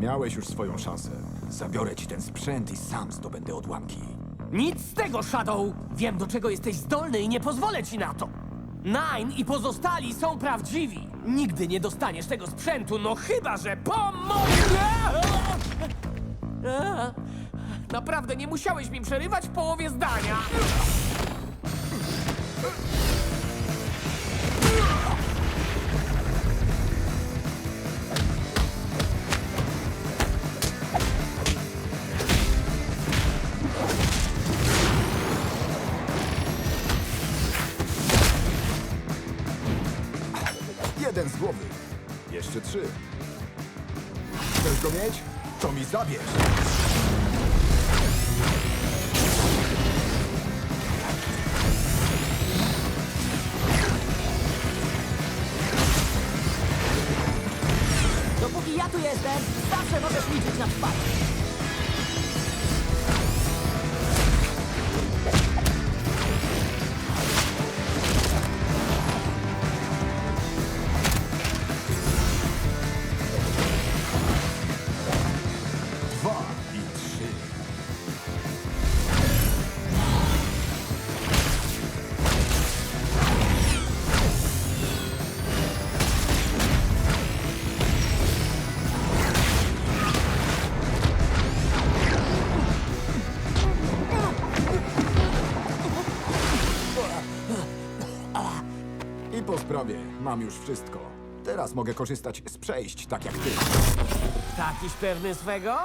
Miałeś już swoją szansę. Zabiorę ci ten sprzęt i sam zdobędę odłamki. Nic z tego, Shadow! Wiem, do czego jesteś zdolny i nie pozwolę ci na to! Nine i pozostali są prawdziwi! Nigdy nie dostaniesz tego sprzętu, no chyba, że po moim... Eee, Naprawdę nie musiałeś mi przerywać w połowie zdania! Jeden z głowy. Jeszcze trzy. Chcesz go mieć? To mi zabierz. Dopóki ja tu jestem, zawsze możesz liczyć na wsparcie. I po sprawie mam już wszystko. Teraz mogę korzystać z przejść tak jak ty. Takiś pewny swego?